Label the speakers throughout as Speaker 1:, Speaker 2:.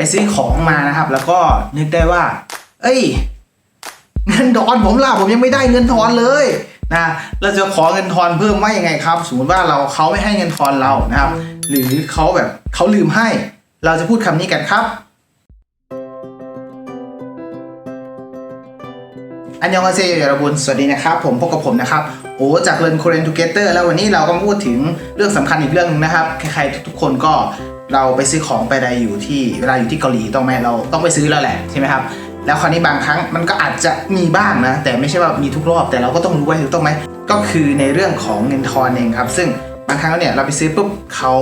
Speaker 1: ไปซื้อของมานะครับ แล้วก็นึกได้ว่า เอ้ย เงินทอนผมล่ะผมยังไม่ได้เงินทอนเลยนะเราจะขอเงินทอนเพิ่มว่ายังไงครับ สมมติว่าเราเขาไม่ให้เงินทอนเรานะครับ หรือเขาแบบเขาลืมให้ เราจะพูดคำนี้กันครับ อันยองอาเซโยยาบุญสวัสดีนะครับ ผมพบกับผมนะครับโอ้จากเรียน Korean Together แล้ววันนี้เราก็พูดถึงเรื่องสำคัญอีกเรื่องหนึงนะครับ ใครๆทุกๆคนก็ เราไปซื้อของไปใดอยู่ที่เวลาอยู่ที่เกาหลีต้องไหมเราต้องไปซื้อแล้วแหละใช่ไหมครับแล้วคราวนี้บางครั้งมันก็อาจจะมีบ้างนะแต่ไม่ใช่ว่ามีทุกรอบแต่เราก็ต้องรู้ไว้ถูกต้องไหมก็คือในเรื่องของเงินทอนเองครับ ซึ่งบางครั้งเนี่ยเราไปซื้อปุ๊บเขา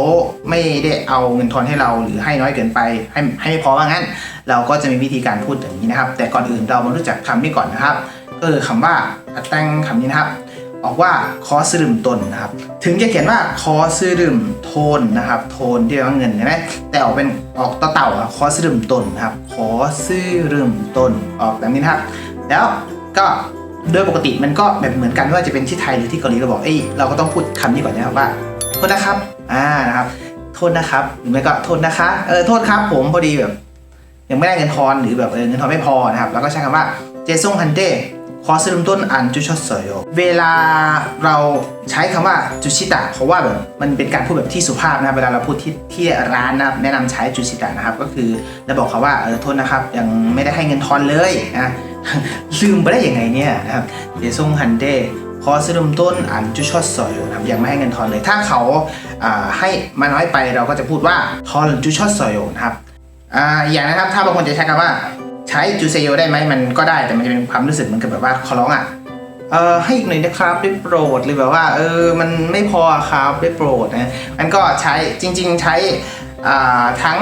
Speaker 1: ไม่ได้เอาเงินทอนให้เราหรือให้น้อยเกินไป ให้ให้ไม่พอว่างั้น เราก็จะมีวิธีการพูดอย่างนี้นะครับ แต่ก่อนอื่นเรามารู้จักคำนี้ก่อนนะครับก็คือคำว่าแต่งคำนี้นะครับ ออกว่าคอสรึมตนนะครับ ถึงจะเขียนว่าคอสรึมโทนนะครับ โทนที่แปลว่าเงินใช่ไหมแต่ออกเป็นออกต่อเต่าอะคอสรึมตนนะครับคอสรึมตนออกแบบนี้นะครับ แล้วก็โดยปกติมันก็แบบเหมือนกันไม่ว่าจะเป็นที่ไทยหรือที่เกาหลีเราบอกเอ้ยเราก็ต้องพูดคำนี้ก่อนนะครับว่าโทษนะครับอ่านะครับ โทษนะครับหรือไม่ก็โทษนะคะเออโทษครับผมพอดีแบบยังไม่ได้เงินทอนหรือแบบเออเงินทอนไม่พอนะครับ แล้วก็ใช้คำว่าเจซงฮันเด คอสรุมต้นอันจุชอสโยเวลาเราใช้คำว่าจุชิตะเพราะว่าแบบมันเป็นการพูดแบบที่สุภาพนะครับเวลาเราพูดที่ที่ร้านนะครับแนะนำใช้จุชิตะนะครับ ก็คือเราบอกเขาว่าเออโทษนะครับ ยังไม่ได้ให้เงินทอนเลยนะลืมไปได้ยังไงเนี่ยนะครับเจซงฮันเดคอสรุมต้นอันจุชอสโยนะครับยังไม่ให้เงินทอนเลย ถ้าเขาให้มาน้อยไปเราก็จะพูดว่าทอนจุชอสโยนะครับออย่างนะครับถ้าบางคนจะใช้คำว่า ใช้จูเซโยได้ไหมมันก็ได้แต่มันจะเป็นความรู้สึกเหมือนกับแบบว่าขอร้องอะเออให้อีกหน่อยนะครับได้โปรดหรือแบบว่า เออมันไม่พอครับได้โปรดนะมันก็ใช้จริง ๆ ใช้ทั้ง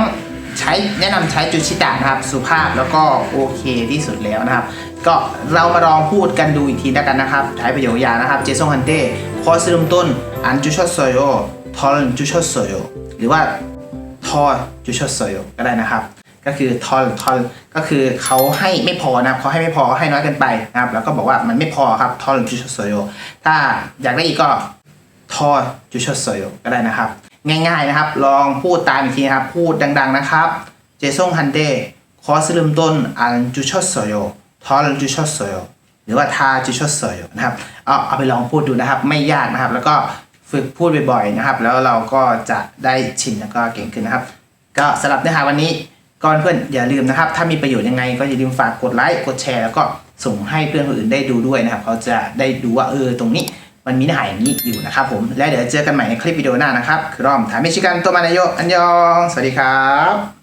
Speaker 1: ใช้แนะนำใช้จูชิตะนะครับสุภาพแล้วก็โอเคที่สุดแล้วนะครับ ก็เรามาลองพูดกันดูอีกทีแล้วกันนะครับใช้ประโยคยานะครับเจสซงฮันเต้พอสรุมต้นอันจูชอสโซโยทอลจูชอสโซโยหรือว่าทอจูชอโซโยก็ได้นะครับ ก็คือทอลทอลก็คือเขาให้ไม่พอนะครับเขาให้ไม่พอให้น้อยเกินไปนะครับ แล้วก็บอกว่ามันไม่พอครับทอลจูชอโซโยถ้าอยากได้อีกก็ทอนจูชอโซโยก็ได้นะครับ ง่ายๆนะครับ ลองพูดตามอีกทีนะครับ พูดดัง ๆนะครับเจซงฮันเดคอสลืมต้นอันจูชอโซโยทอลจูชอโซโยหรือว่าทาจูชอโซโยนะครับเอาเอาไปลองพูดดูนะครับ ไม่ยากนะครับ แล้วก็ฝึกพูดบ่อยๆนะครับ แล้วเราก็จะได้ชินแล้วก็เก่งขึ้นนะครับ ก็สำหรับเนื้อหาวันนี้ ก่อนเพื่อนอย่าลืมนะครับ ถ้ามีประโยชน์ยังไงก็อย่าลืมฝากกดไลค์กดแชร์แล้วก็ส่งให้เพื่อนคนอื่นได้ดูด้วยนะครับ เขาจะได้ดูว่าเออตรงนี้มันมีเนื้อหาอย่างนี้อยู่นะครับผม และเดี๋ยวเจอกันใหม่ในคลิปวิดีโอหน้านะครับคือรอมถามเมชิกันตัวมานายโยอันยอง สวัสดีครับ